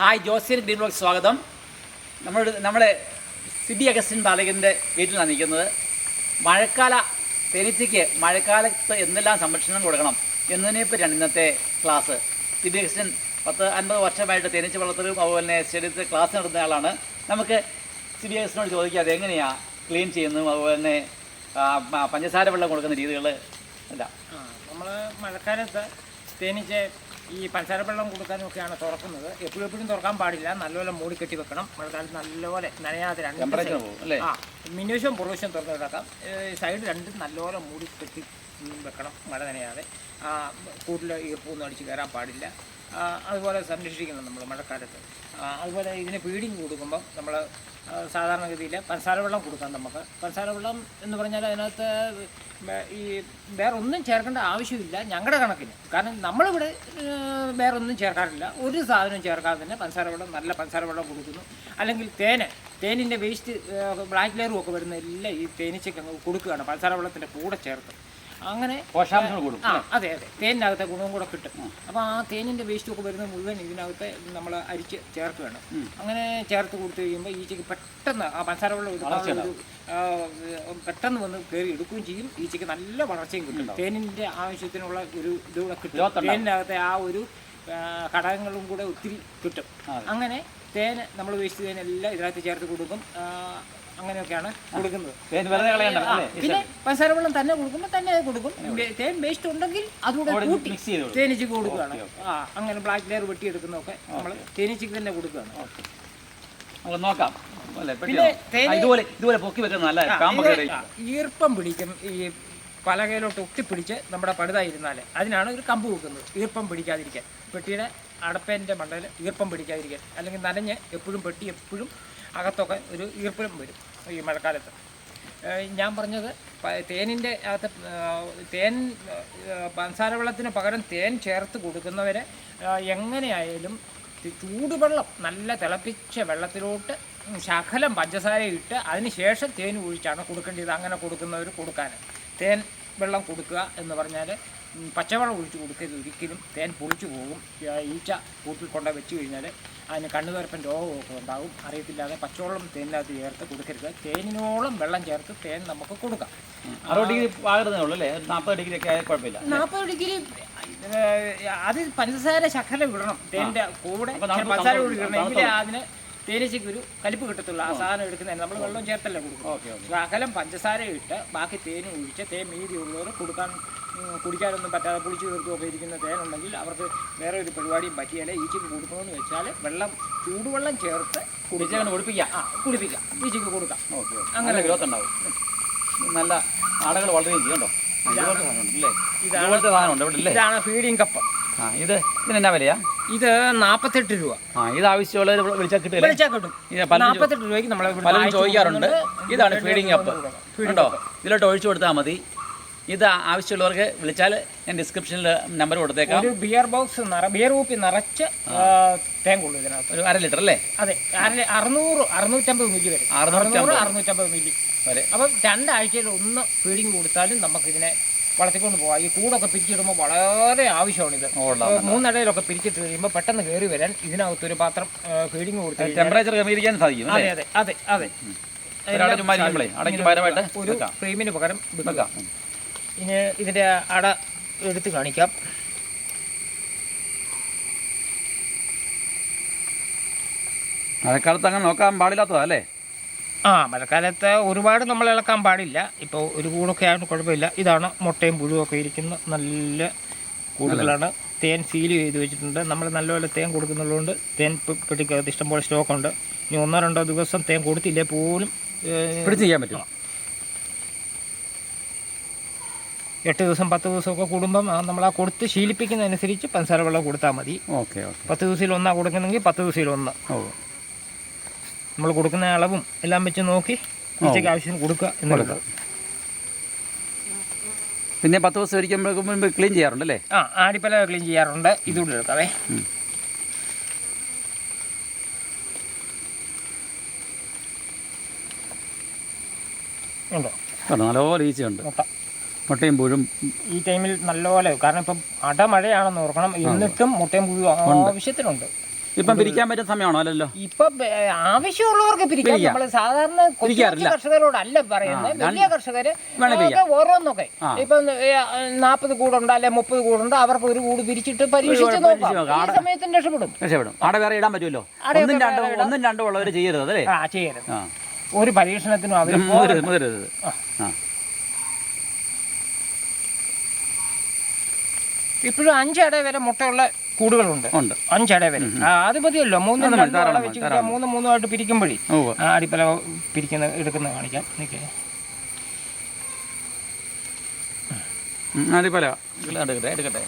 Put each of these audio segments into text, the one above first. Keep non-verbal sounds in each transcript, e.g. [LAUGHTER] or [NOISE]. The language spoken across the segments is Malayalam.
ഹായ് ജോസിയൻ ഗ്രീൻ സ്വാഗതം. നമ്മൾ നമ്മുടെ സിബി അഗസ്റ്റിൻ ബാലകന്റെ വീട്ടിലാണ് നിൽക്കുന്നത്. മഴക്കാല തേനീച്ചയ്ക്ക് മഴക്കാലത്ത് എന്തെല്ലാം സംരക്ഷണം കൊടുക്കണം എന്നതിനെപ്പറ്റിയാണ് ഇന്നത്തെ ക്ലാസ്. സിബി അഗസ്റ്റിൻ പത്ത് അൻപത് വർഷമായിട്ട് തേനീച്ച വളർത്തലും അതുപോലെ തന്നെ സ്റ്റേഡിയത്തിൽ ക്ലാസ് നടത്തുന്ന ആളാണ്. നമുക്ക് സിബി അഗസ്റ്റിനോട് ചോദിക്കാം അത് എങ്ങനെയാണ് ക്ലീൻ ചെയ്യുന്നതും അതുപോലെ തന്നെ പഞ്ചസാര വെള്ളം കൊടുക്കുന്ന രീതികൾ അല്ല നമ്മൾ മഴക്കാലത്ത് തേനീച്ച ഈ പഞ്ചസാര വെള്ളം കൊടുക്കാനൊക്കെയാണ് തുറക്കുന്നത്. എപ്പോഴും എപ്പോഴും തുറക്കാൻ പാടില്ല. നല്ലപോലെ മൂടി കെട്ടി വെക്കണം. മഴക്കാലത്ത് നല്ലപോലെ നനയാതെ രണ്ട് ആ മിനുവശവും പുറവശവും തുറന്ന് കിടക്കാം. സൈഡ് രണ്ടും നല്ലപോലെ മൂടി കെട്ടി വെക്കണം മഴ നനയാതെ. ആ, കൂട്ടിൽ ഈർപ്പൊന്നും അടിച്ച് കയറാൻ പാടില്ല. അതുപോലെ സംരക്ഷിക്കുന്നത് നമ്മൾ മഴക്കാലത്ത്. അതുപോലെ ഇതിന് ഫീഡിങ് കൊടുക്കുമ്പം നമ്മൾ സാധാരണഗതിയിൽ പഞ്ചസാര വെള്ളം കൊടുക്കാം നമുക്ക്. പഞ്ചസാര വെള്ളം എന്ന് പറഞ്ഞാൽ അതിനകത്ത് ഈ വേറൊന്നും ചേർക്കേണ്ട ആവശ്യമില്ല ഞങ്ങളുടെ കണക്കിന്. കാരണം നമ്മളിവിടെ വേറൊന്നും ചേർക്കാറില്ല. ഒരു സാധനം ചേർക്കാതെ തന്നെ പഞ്ചസാര വെള്ളം നല്ല പഞ്ചസാര വെള്ളം കൊടുക്കുന്നു. അല്ലെങ്കിൽ തേന് തേനിന്റെ വേസ്റ്റ് ബ്ലാക്ക് ലെയറും ഒക്കെ വരുന്ന എല്ലാം ഈ തേനീച്ചയ്ക്ക് അങ്ങ് കൊടുക്കുകയാണ് പഞ്ചസാര വെള്ളത്തിന്റെ കൂടെ ചേർത്ത്. അങ്ങനെ പോഷകാംശങ്ങൾ കൂടും ആ അതെ അതെ. തേനിനകത്തെ ഗുണവും കൂടെ കിട്ടും. അപ്പോൾ ആ തേനിന്റെ വേസ്റ്റ് ഒക്കെ വരുന്നത് മുഴുവൻ ഇതിനകത്ത് നമ്മൾ അരിച്ച് ചേർത്ത് വേണം. അങ്ങനെ ചേർത്ത് കൊടുത്തു കഴിയുമ്പോൾ ഈച്ചയ്ക്ക് പെട്ടെന്ന് ആ പഞ്ചസാര വെള്ളം പെട്ടെന്ന് വന്ന് കയറി എടുക്കുകയും ചെയ്യും. ഈച്ചയ്ക്ക് നല്ല വളർച്ചയും കിട്ടും. തേനിന്റെ ആവശ്യത്തിനുള്ള ഒരു ഇതുകൂടെ കിട്ടും. തേനിനകത്തെ ആ ഒരു ഘടകങ്ങളും കൂടെ ഒത്തിരി കിട്ടും അങ്ങനെ തേൻ നമ്മൾ വേസ്റ്റ് തേൻ എല്ലാം ഇതിനകത്ത് ചേർത്ത് കൊടുക്കും. അങ്ങനെയൊക്കെയാണ് കൊടുക്കുന്നത്. പിന്നെ പഞ്ചസാര വെള്ളം തന്നെ കൊടുക്കുമ്പോൾ തന്നെ അത് കൊടുക്കും. തേൻ വേസ്റ്റ് ഉണ്ടെങ്കിൽ അതുകൂടെ കൂട്ടി. തേനീച്ചക്ക് കൊടുക്കുകയാണ്. ആ അങ്ങനെ ബ്ലാക്ക് ലെയർ വെട്ടിയെടുക്കുന്നതൊക്കെ നമ്മൾ തേനീച്ചക്ക് തന്നെ കൊടുക്കുകയാണ്. നമുക്ക് നോക്കാം? ഇതുപോലെ ഇതുപോലെ പൊക്കി വെക്കുന്നത് നല്ല ഈർപ്പം പിടിക്കും. ഈ പലകയിലോട്ട് ഒട്ടിപ്പിടിച്ച് നമ്മുടെ പടുതായിരുന്നാൽ അതിനാണ് ഒരു കമ്പ് വെക്കുന്നത്. ഈർപ്പം പിടിക്കാതിരിക്കാൻ. പെട്ടിയുടെ അടപ്പേന്റെ മണ്ടയിൽ ഈർപ്പം പിടിക്കാതിരിക്കാൻ. അല്ലെങ്കിൽ നനഞ്ഞ് എപ്പോഴും പെട്ടി എപ്പോഴും അകത്തൊക്കെ ഒരു ഈർപ്പം വരും ഈ മഴക്കാലത്ത്. ഞാൻ പറഞ്ഞത് തേനിന്റെ അകത്ത് തേൻ ഏഹ് പഞ്ചസാര വെള്ളത്തിന് പകരം തേൻ ചേർത്ത് കൊടുക്കുന്നവരെ എങ്ങനെയായാലും ചൂടുവെള്ളം നല്ല തിളപ്പിച്ച വെള്ളത്തിലോട്ട് ശകലം പഞ്ചസാര ഇട്ട് അതിന് ശേഷം തേൻ ഒഴിച്ചാണ് കൊടുക്കേണ്ടത്. അങ്ങനെ കൊടുക്കുന്നവർ കൊടുക്കാൻ തേൻ വെള്ളം കൊടുക്കുക എന്ന് പറഞ്ഞാൽ പച്ചവെള്ളം ഒഴിച്ച് കൊടുക്കരുത്. ഒരിക്കലും തേൻ പൊളിച്ചു പോകും. ഈച്ച കൂട്ടിൽ കൊണ്ട് വെച്ച് കഴിഞ്ഞാൽ അതിന് കണ്ണുതരപ്പൻ രോഗമൊക്കെ ഉണ്ടാകും. അറിയത്തില്ലാതെ പച്ചവെള്ളം തേനിനകത്ത് ചേർത്ത് കൊടുക്കരുത്. തേനിനോളം വെള്ളം ചേർത്ത് തേൻ നമുക്ക് കൊടുക്കാം. അറുപത് ഡിഗ്രി ആകുന്നേ ഉള്ളൂ അല്ലേ? നാൽപ്പത് ഡിഗ്രി ഒക്കെ ആയാൽ കുഴപ്പമില്ല നാൽപ്പത് ഡിഗ്രി അത് പഞ്ചസാര ശർക്കര വിടണം തേന്റെ കൂടെ പഞ്ചസാര കൂടി ഇടണം. അതിന് തേനീച്ചയ്ക്ക് ഒരു കലിപ്പ് കിട്ടത്തുള്ളൂ. ആ സാധനം എടുക്കുന്നതിന് നമ്മൾ വെള്ളം ചേർത്തല്ലേ കൊടുക്കും. ശകലം പഞ്ചസാര ഇട്ട് ബാക്കി തേൻ ഒഴിച്ച് തേൻ മീതി ഉള്ളവർ കൊടുക്കാൻ കുടിക്കാനൊന്നും പറ്റാതെ പുളിച്ചു തീർത്തുമൊക്കെ ഇരിക്കുന്ന തേനുണ്ടെങ്കിൽ അവർക്ക് വേറെ ഒരു പരിപാടിയും പറ്റിയാലേ ഈച്ചയ്ക്ക് കൊടുക്കണമെന്ന് വെച്ചാൽ വെള്ളം ചൂടുവെള്ളം ചേർത്ത് കുടിച്ചങ്ങനെ കുടിപ്പിക്കാം ആ കുടിപ്പിക്കാം ഈച്ചയ്ക്ക് കൊടുക്കാം. ഓക്കെ അങ്ങനെ. ഗ്രോത്ത് ഉണ്ടാവും. നല്ല ആടകൾ വളരുകയും ചെയ്യും കേട്ടോ. ഇതാണ് ഫീഡിങ് കപ്പ് ആ ഇത് ഇതിനെന്നാ വിലയാ? ഇത് നാൽപ്പത്തെട്ട് രൂപ. ആ ഇത് ആവശ്യമുള്ളവർ വിളിച്ചാൽ കിട്ടില്ലേ വിളിച്ചാൽ കിട്ടും. ഇത് പലരും നാൽപ്പത്തെട്ട് രൂപയ്ക്ക് നമ്മൾ പലരും ചോദിക്കാറുണ്ട്. ഇതാണ് ഫീഡിങ് അപ്പ് ഉണ്ടോ? ഇതിലോട്ട് ഒഴിച്ചു കൊടുത്താൽ മതി. ഇത് ആവശ്യമുള്ളവർക്ക് വിളിച്ചാൽ ഞാൻ ഡിസ്ക്രിപ്ഷനിൽ നമ്പർ കൊടുത്തേക്കാം. ഒരു ബിയർ ബോക്സ് നിറ ബിയർ കുപ്പി നിറച്ച് തേങ്ങുള്ളൂ ഇതിനകത്ത്. ഒരു അര ലിറ്റർ അല്ലേ? അതെ അര അറുന്നൂറ് അറുന്നൂറ്റമ്പത് മില്ലി വരും. അറുന്നൂറ്റമ്പത്. അറുന്നൂറ് അറുന്നൂറ്റമ്പത് മില്ലി. വരെ. അപ്പം രണ്ടാഴ്ചയിൽ ഒന്ന് ഫീഡിങ് കൊടുത്താലും നമുക്കിതിനെ വളർത്തിക്കൊണ്ട് പോകാം ഈ കൂടൊക്കെ പിരിച്ചിടുമ്പോൾ വളരെ ആവശ്യമാണിത്. മൂന്നിടയിലൊക്കെ പിരിച്ചിട്ട് കഴിയുമ്പോൾ പെട്ടെന്ന് കയറി വരാൻ ഇതിനകത്ത് ഒരു പാത്രം ഫീഡിങ് കൊടുത്ത് ടെമ്പറേച്ചർ ക്രമീകരിക്കാൻ സാധിക്കും അതെ അതെ അതെ അതെ. ഒരു ഫ്രെയിമിന് പകരം. വെക്കാം. ഇനി ഇതിന്റെ അട എടുത്ത് കാണിക്കാം. മഴക്കാലത്ത് അങ്ങനെ നോക്കാൻ പാടില്ലാത്തതാ അല്ലേ? ആ മഴക്കാലത്ത് ഒരുപാട് നമ്മൾ ഇളക്കാൻ പാടില്ല. ഇപ്പോൾ ഒരു കൂടൊക്കെ ആയിട്ട് കുഴപ്പമില്ല. ഇതാണ് മുട്ടയും പുഴുവൊക്കെ ഇരിക്കുന്ന നല്ല കൂടുതലാണ് തേൻ സീൽ ചെയ്ത് വെച്ചിട്ടുണ്ട്. നമ്മൾ നല്ലപോലെ തേൻ കൊടുക്കുന്നുള്ളതുകൊണ്ട് തേൻ പെട്ടിക്കകത്ത് ഇഷ്ടംപോലെ സ്റ്റോക്കുണ്ട് ഇനി ഒന്നോ രണ്ടോ ദിവസം തേൻ കൊടുത്തില്ലേ പോലും പിടിച്ച് ചെയ്യാൻ പറ്റും. എട്ട് ദിവസം പത്ത് ദിവസമൊക്കെ കൂടുമ്പം നമ്മൾ ആ കൊടുത്ത് ശീലിപ്പിക്കുന്നതനുസരിച്ച് പഞ്ചസാര വെള്ളം കൊടുത്താൽ മതി. Okay okay. പത്ത് ദിവസത്തിൽ ഒന്നാണ് കൊടുക്കുന്നെങ്കിൽ പത്ത് ദിവസത്തിൽ ഒന്ന്. ഓ. നമ്മൾ കൊടുക്കുന്ന അളവും എല്ലാം വെച്ച് നോക്കി ഉച്ചയ്ക്ക് ആവശ്യത്തിന് കൊടുക്കുക എന്നുള്ളത് പിന്നെ പത്ത് ദിവസം ഒരിക്കുമ്പോഴേക്കും മുമ്പ് ക്ലീൻ ചെയ്യാറുണ്ട് അല്ലേ? ആ ആടിപ്പല ക്ലീൻ ചെയ്യാറുണ്ട്. ഇതുകൂടെ എടുക്കാവേ. ഉണ്ടോ? നല്ലപോലെ ഈച്ചയുണ്ട്. മുട്ട. മുട്ടയും പുഴും. ഈ ടൈമിൽ നല്ലപോലെ കാരണം ഇപ്പം അടമഴയാണെന്ന് ഓർക്കണം. എന്നിട്ടും മുട്ടയും പുഴുവും ആവശ്യത്തിനുണ്ട്. ഇപ്പം പിരിക്കാൻ പറ്റുന്ന സമയമാണോ? അല്ലല്ലോ. ഇപ്പൊ ആവശ്യമുള്ളവർക്ക് പിരിക്കാം. നമ്മൾ സാധാരണ പിരിക്കാറില്ല. കർഷകരോടല്ല പറയുന്നത്. വലിയ കർഷകര് വേണേ പിരിക്കാം. ഓരോന്നൊക്കെ. ആ. ഇപ്പൊ നാൽപ്പത് കൂടുണ്ട് അല്ലെ മുപ്പത് കൂടുണ്ട് അവർക്ക് ഒരു കൂട് പിരിച്ചിട്ട് പരീക്ഷിച്ച് പരീക്ഷിച്ച് നോക്കാം. ഈ സമയത്തിന് രക്ഷപ്പെടും. രക്ഷപ്പെടും. അവിടെ വേറെ ഇടാൻ പറ്റുമല്ലോ? ഒന്നും രണ്ടും ഒന്നും രണ്ടും ഉള്ളവർ ചെയ്യരുത് അതല്ലേ ആ ചെയ്യരുത്. ആ. ഒരു പരീക്ഷണത്തിനും അവർ മുതരുത് ആ. ആ. ഇപ്പോഴും അഞ്ചട വരെ മുട്ടയുള്ള കൂടുകളുണ്ട്. ഉണ്ട്. അഞ്ചട വരെ ആ, അത് മതിയല്ലോ. മൂന്ന് മൂന്ന് വെച്ച് മൂന്നുമായിട്ട് പിരിക്കുമ്പോഴേ ആ അടിപ്പല പിരിക്കുന്ന എടുക്കുന്ന കാണിക്കാം. നിൽക്കേ അടിപ്പല. എടുക്കട്ടെ എടുക്കട്ടെ.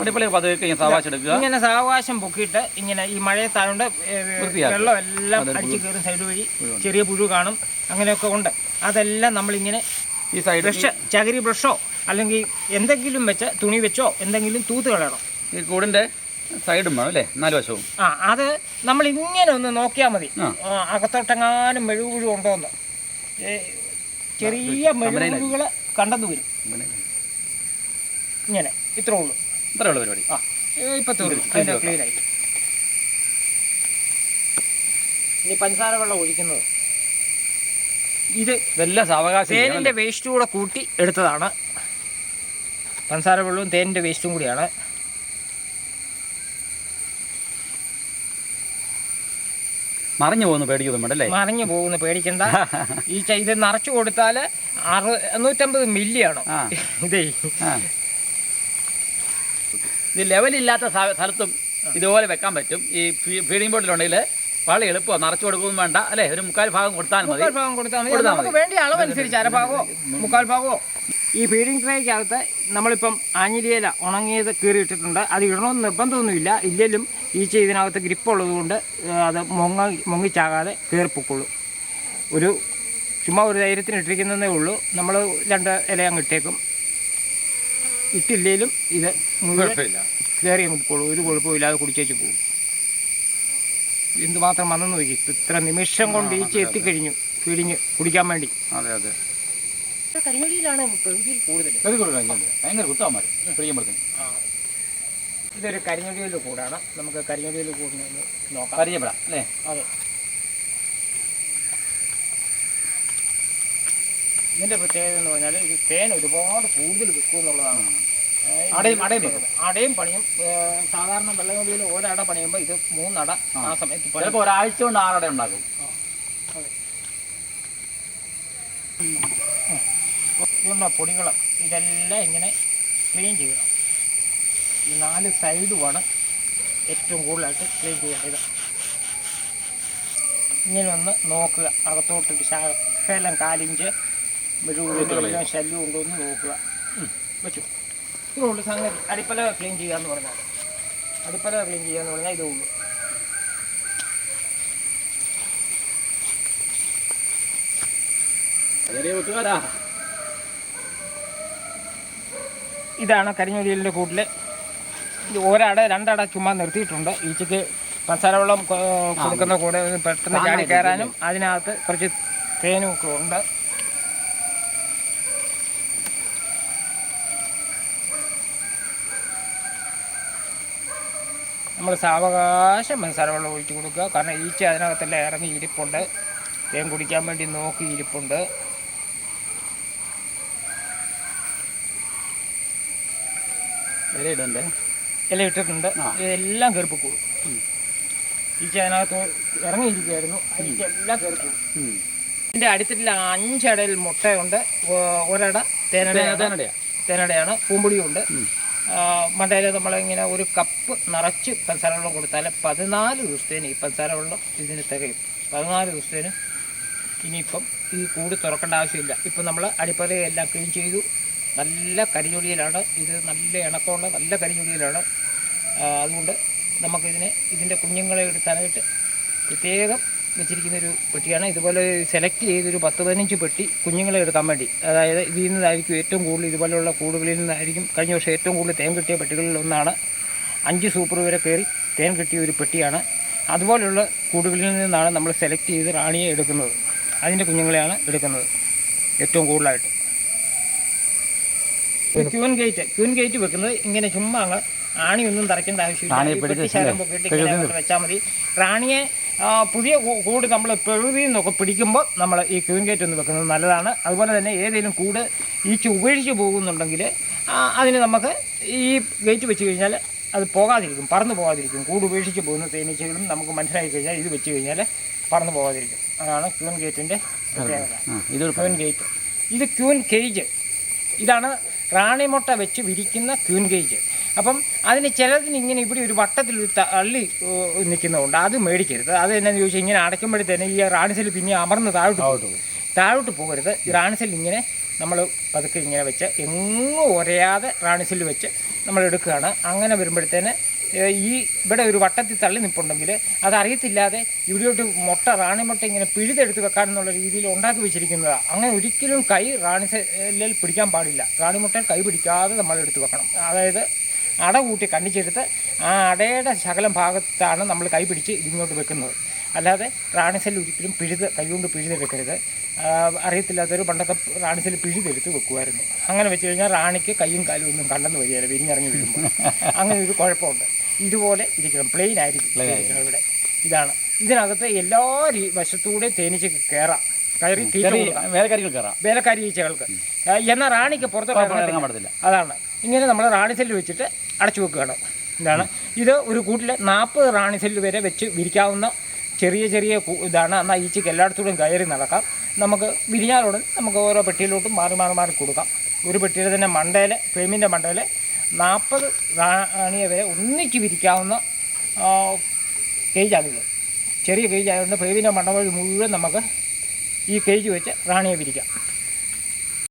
അടിപ്പല പതുക്കെ ഇങ്ങനെ സാവാശം എടുക്കുക. ഇങ്ങനെ സാവകാശം പൊക്കിയിട്ട് ഇങ്ങനെ ഈ മഴയത്തായോണ്ട്. വെള്ളം എല്ലാം അടിച്ചു കയറും സൈഡ് വഴി. ചെറിയ പുഴു കാണും. അങ്ങനെയൊക്കെ ഉണ്ട്. അതെല്ലാം നമ്മളിങ്ങനെ ഈ സൈഡ് ബ്രഷ് ചകിരി ബ്രഷോ അല്ലെങ്കിൽ എന്തെങ്കിലും വെച്ച തുണി വെച്ചോ എന്തെങ്കിലും തൂത്ത് കളയണം. ഈ കൂടിന്റെ സൈഡും വേണം അല്ലേ? നാല് വശവും. ആ അത് നമ്മൾ ഇങ്ങനെ ഒന്ന് നോക്കിയാൽ മതി. അകത്തോട്ടെങ്ങാനും മെഴുകുഴു ഉണ്ടോ എന്ന് ചെറിയ മെഴുകുഴുകൾ കണ്ടെന്ന് വരും. ഇങ്ങനെ ഇത്രേ ഉള്ളൂ. ഇത്രേ ഉള്ളൂ പരിപാടി. ആ ഇപ്പം തീർന്നു ആയി ഇനി പഞ്ചസാര വെള്ളം ഒഴിക്കുന്നത്. ഇത് ഇതെല്ലാം സാവകാശം തേനിന്റെ വേസ്റ്റ് കൂടെ കൂട്ടി എടുത്തതാണ്. പഞ്ചസാര വെള്ളവും തേനിന്റെ വേസ്റ്റും കൂടിയാണ്. മറിഞ്ഞു പോകുന്നു പേടിക്കൊന്നും വേണ്ട അല്ലേ? മറിഞ്ഞു പോകുന്ന പേടിക്കണ്ട. [LAUGHS] ഈ ഇത് നിറച്ചു കൊടുത്താൽ അറു നൂറ്റമ്പത് മില്ലിയാണോ. ഇതേ. ഇത് ലെവലില്ലാത്ത സ്ഥ- സ്ഥലത്തും ഇതുപോലെ വെക്കാൻ പറ്റും. ഈ ഫീഡിംഗ് ബോട്ടിലുണ്ടെങ്കിൽ വളരെ എളുപ്പമാണ് നിറച്ചു കൊടുക്കുകയും വേണ്ട. അല്ലേ? ഒരു മുക്കാൽ ഭാഗം കൊടുത്താൽ മതി. മുക്കാൽ ഭാഗം കൊടുത്താൽ മതി. നമുക്ക് വേണ്ടി അളവനുസരിച്ച് അരഭാഗമോ മുക്കാൽ ഭാഗമോ. ഈ ഫീഡിംഗ് ട്രേക്കകത്ത് നമ്മളിപ്പം ആഞ്ഞിലിയില ഉണങ്ങിയത് കീറിയിട്ടിട്ടുണ്ട്. അത് ഇടണമെന്ന് നിർബന്ധമൊന്നുമില്ല. ഇല്ലെങ്കിലും ഈ ഇതിനകത്ത് ഗ്രിപ്പുള്ളത് കൊണ്ട് അത് മുങ്ങ മുങ്ങിച്ചാകാതെ കീറിപ്പൊക്കുള്ളൂ ഒരു ചുമ്മാ ഒരു ധൈര്യത്തിന് ഇട്ടിരിക്കുന്നതേ ഉള്ളൂ. നമ്മൾ രണ്ട് ഇല അങ്ങ് ഇട്ടേക്കും. ഇട്ടില്ലേലും ഇത് കുഴപ്പമില്ല. കയറി അങ്ങ് പൊക്കോളൂ. ഒരു കുഴപ്പമില്ലാതെ കുടിച്ചേച്ച് പോകും എന്തുമാത്രം വന്നെന്ന് നോക്കി. ഇത്ര നിമിഷം കൊണ്ട് ഈച്ച എത്തിക്കഴിഞ്ഞു. ഫീഡിങ് കുടിക്കാൻ വേണ്ടി. അതെ അതെ. കരിമടിയിലാണ് പ്രകൃതിയിൽ കൂടുതൽ. അത് ഭയങ്കര കുത്താമാര് പിടിക്കുമ്പോഴത്തേന്. ഇതൊരു കരിഞ്ഞൊടിയിൽ കൂടാണ്. നമുക്ക് കരിഞ്ഞൊടിയിൽ കൂടുന്നതെന്ന് നോക്കാം. പരിചയപ്പെടാം അല്ലേ? അതെ. ഇതിന്റെ പ്രത്യേകത എന്ന് പറഞ്ഞാൽ ഇത് തേൻ ഒരുപാട് കൂടുതൽ വിൽക്കും എന്നുള്ളതാണ്. അടയും- അടയും. അടയും പണിയും സാധാരണ വെള്ളയൊടിയിൽ ഒരട പണിയുമ്പോൾ ഇത് മൂന്നട ആ. സമയത്ത് ചിലപ്പോൾ ഒരാഴ്ച കൊണ്ട് ആറട ഉണ്ടാക്കും ഇതുള്ള പൊടികളും ഇതെല്ലാം ഇങ്ങനെ ക്ലീൻ ചെയ്യണം. ഈ നാല് സൈഡുമാണ് ഏറ്റവും കൂടുതലായിട്ട് ക്ലീൻ ചെയ്യേണ്ടത്. ഇങ്ങനെ ഒന്ന് നോക്കുക. അകത്തോട്ട് ശകലം കാലിഞ്ച് മെഴുകും ശല്യം ഉണ്ടോ എന്ന് നോക്കുക. വെച്ചു. ഇതുകൊണ്ട് സംഗതി. അടിപ്പല ക്ലീൻ ചെയ്യാന്ന് പറഞ്ഞാൽ. അടിപ്പല ക്ലീൻ ചെയ്യാന്ന് പറഞ്ഞാൽ ഇതേ ഉള്ളൂ. ചെറിയ കുത്തുകാരാ ഇതാണ് കരിഞ്ഞൊലിയലിന്റെ കൂട്ടിൽ. ഒരട രണ്ടട ചുമ്മാ നിർത്തിയിട്ടുണ്ട്. ഈച്ചയ്ക്ക് മസാല വെള്ളം കൊ- കൊടുക്കുന്ന കൂടെ പെട്ടെന്ന് ചാടി കയറാനും അതിനകത്ത് കുറച്ച് തേനും ഒക്കെ ഉണ്ട്. നമ്മൾ സാവകാശം മസാല വെള്ളം ഒഴിച്ച് കൊടുക്കുക. കാരണം ഈച്ച അതിനകത്തെല്ലാം ഇറങ്ങി ഇരിപ്പുണ്ട്. തേൻ കുടിക്കാൻ വേണ്ടി നോക്കി ഇരിപ്പുണ്ട്. ഇടണ്ടേ? ഇല ഇട്ടിട്ടുണ്ട്. ഇതെല്ലാം കയറിപ്പോക്കും ഈച്ച അതിനകത്ത് ചേനകത്ത് ആ ഈച്ച എല്ലാം കയറി ഉം. ഇതിന്റെ അടുത്തിട്ടുള്ള അഞ്ചടയിൽ മുട്ടയുണ്ട്. ഒരട തേനടയാണ്. തേനടയാ? തേനടയാണ്. പൂമ്പൊടിയുണ്ട്. മണ്ടയിൽ നമ്മളിങ്ങനെ ഒരു കപ്പ് നിറച്ച് പഞ്ചസാര വെള്ളം കൊടുത്താൽ പതിനാല് ദിവസത്തേന് ഈ പഞ്ചസാര വെള്ളം ഇതിന് തികയും. പതിനാല് ദിവസത്തേന് ഇനിയിപ്പം ഈ കൂട് തുറക്കേണ്ട ആവശ്യമില്ല. ഇപ്പം നമ്മൾ അടിപ്പറയെല്ലാം ക്ലീൻ ചെയ്തു. നല്ല കരിഞ്ഞൊടിയിലാണ് ഇത് നല്ല ഇണക്കമുള്ള നല്ല കരിഞ്ഞൊടിയിലാണ് ആ, അതുകൊണ്ട് നമുക്കിതിനെ ഇതിന്റെ കുഞ്ഞുങ്ങളെ എടുക്കാനായിട്ട് പ്രത്യേകം വെച്ചിരിക്കുന്ന ഒരു പെട്ടിയാണ്. ഇതുപോലെ സെലക്ട് ചെയ്തൊരു പത്ത് പതിനഞ്ച് പെട്ടി കുഞ്ഞുങ്ങളെ എടുക്കാൻ വേണ്ടി. അതായത് ഇതിൽ നിന്നായിരിക്കും ഏറ്റവും കൂടുതൽ ഇതുപോലെയുള്ള കൂടുകളിൽ നിന്നായിരിക്കും കഴിഞ്ഞ വർഷം ഏറ്റവും കൂടുതൽ തേൻ കിട്ടിയ പെട്ടികളിൽ ഒന്നാണ്. അഞ്ച് സൂപ്പർ വരെ കയറി തേൻ കിട്ടിയ ഒരു പെട്ടിയാണ്. അതുപോലെയുള്ള കൂടുകളിൽ നിന്നാണ് നമ്മൾ സെലക്ട് ചെയ്ത് റാണിയെ എടുക്കുന്നത്. അതിന്റെ കുഞ്ഞുങ്ങളെയാണ് എടുക്കുന്നത്. ഏറ്റവും കൂടുതലായിട്ട്. ക്യൂൻ ഗേറ്റ് ക്യൂൻ ഗേറ്റ് വെക്കുന്നത് ഇങ്ങനെ ചുമ്മാ അങ്ങ് ആണിയൊന്നും തറയ്ക്കേണ്ട ആവശ്യമില്ല. ഈ പൊക്കിയിട്ട് ഇങ്ങനെ വെച്ചാൽ മതി. റാണിയെ പുതിയ കൂട് നമ്മൾ പ്രകൃതിയിൽ നിന്നൊക്കെ പിടിക്കുമ്പോൾ നമ്മൾ ഈ ക്യൂൻ ഗേറ്റ് ഒന്ന് വെക്കുന്നത് നല്ലതാണ്. അതുപോലെ തന്നെ ഏതെങ്കിലും കൂട് ഈച്ച ഉപേക്ഷിച്ച് പോകുന്നുണ്ടെങ്കിൽ അതിന് നമുക്ക് ഈ ഗേറ്റ് വെച്ച് കഴിഞ്ഞാൽ അത് പോകാതിരിക്കും പറന്നു പോകാതിരിക്കും. കൂട് ഉപേക്ഷിച്ച് പോകുന്ന തേനീച്ചകളും നമുക്ക് മനസ്സിലാക്കി കഴിഞ്ഞാൽ ഇത് വെച്ച് കഴിഞ്ഞാൽ പറന്നു പോകാതിരിക്കും. അതാണ് ക്യൂൻ ഗേറ്റിന്റെ പ്രത്യേകത. ഇത് ക്യൂൻ ഗേറ്റ്. ഇത് ക്യൂൻ കേജ്. ഇതാണ് റാണിമുട്ട വെച്ച് വിരിക്കുന്ന ക്യൂൻ കേജ് അപ്പം അതിന് ചിലതിന് ഇങ്ങനെ ഇവിടെ ഒരു വട്ടത്തിൽ ഒരു തള്ളി നിൽക്കുന്നതുകൊണ്ട് അത് മേടിക്കരുത്. അത് എന്നാന്ന് ചോദിച്ചാൽ ഇങ്ങനെ അടയ്ക്കുമ്പോഴത്തേന് ഈ റാണിസെൽ പിന്നെ അമർന്ന് താഴോട്ട് പോകും. താഴോട്ട് പോകരുത്. ഈ റാണിസെൽ ഇങ്ങനെ നമ്മൾ പതുക്കെ ഇങ്ങനെ വെച്ച് എങ്ങും ഒരയാതെ റാണിസെൽ വെച്ച് നമ്മൾ എടുക്കുകയാണ് അങ്ങനെ വരുമ്പോഴത്തേന് ഈ ഇവിടെ ഒരു വട്ടത്തിൽ തള്ളി നിൽപ്പുണ്ടെങ്കിൽ അതറിയത്തില്ലാതെ ഇവിടെയോട്ട് മുട്ട റാണിമുട്ട ഇങ്ങനെ പിഴുതെടുത്ത് വെക്കാനെന്നുള്ള രീതിയിൽ ഉണ്ടാക്കി വെച്ചിരിക്കുന്നതാണ് അങ്ങനെ ഒരിക്കലും കൈ റാണി സെല്ലിൽ പിടിക്കാൻ പാടില്ല. റാണി റാണിമുട്ടയിൽ കൈ പിടിക്കാതെ നമ്മൾ എടുത്ത് വെക്കണം. അതായത് അട കൂട്ടി കണ്ടിച്ചെടുത്ത് ആ അടയുടെ ശകലം ഭാഗത്താണ് നമ്മൾ കൈ പിടിച്ച് ഇതിങ്ങോട്ട് വെക്കുന്നത്. അല്ലാതെ റാണിസെല്ല് ഒരിക്കലും പിഴുത് കൈകൊണ്ട് പിഴുതെടുക്കരുത്. അറിയത്തില്ലാത്തൊരു പണ്ടൊക്കെ റാണിസെല്ല് പിഴുതെടുത്ത് വെക്കുമായിരുന്നു. അങ്ങനെ വെച്ച് കഴിഞ്ഞാൽ റാണിക്ക് കൈയും കാലും ഒന്നും കണ്ടെന്ന് വരികയില്ല വിരിഞ്ഞിറങ്ങി വീഴുമ്പോൾ. അങ്ങനെ ഒരു കുഴപ്പമുണ്ട്. ഇതുപോലെ ഇരിക്കണം. പ്ലെയിൻ ആയിരിക്കും ഇരിക്കണം ഇവിടെ. ഇതാണ്. ഇതിനകത്ത് എല്ലാ വശത്തൂടെ തേനീച്ചക്ക് കയറാം കയറി വേലക്കാരികൾ കയറാം വേലക്കാരി ഈച്ചകൾക്ക്. എന്നാൽ റാണിക്ക് പുറത്തോട്ട് ഇറങ്ങാൻ അതാണ്. ഇങ്ങനെ നമ്മൾ റാണി സെല്ല് വെച്ചിട്ട് അടച്ചു വെക്കുകയാണ് ഇതാണ്. ഇത് ഒരു കൂട്ടിൽ നാൽപ്പത് റാണി സെല്ല് വരെ വെച്ച് വിരിക്കാവുന്ന ചെറിയ ചെറിയ ഇതാണ്. എന്നാൽ ഈച്ചയ്ക്ക് എല്ലായിടത്തൂടെയും കയറി നടക്കാം. നമുക്ക് വിരിഞ്ഞാലുടൻ നമുക്ക് ഓരോ പെട്ടിയിലോട്ടും മാറി മാറി മാറി കൊടുക്കാം. ഒരു പെട്ടിയുടെ തന്നെ മണ്ടയിൽ ഫ്രെയിമിന്റെ മണ്ടയിൽ നാൽപ്പത് റാണിയെ വരെ ഒന്നിച്ച് വിരിക്കാവുന്ന കേജാണിത്. ചെറിയ കേജ് ആയതുകൊണ്ട് പേവിന്റെ വഴി മുഴുവൻ നമുക്ക് ഈ കേജ് വെച്ച് റാണിയെ വിരിക്കാം.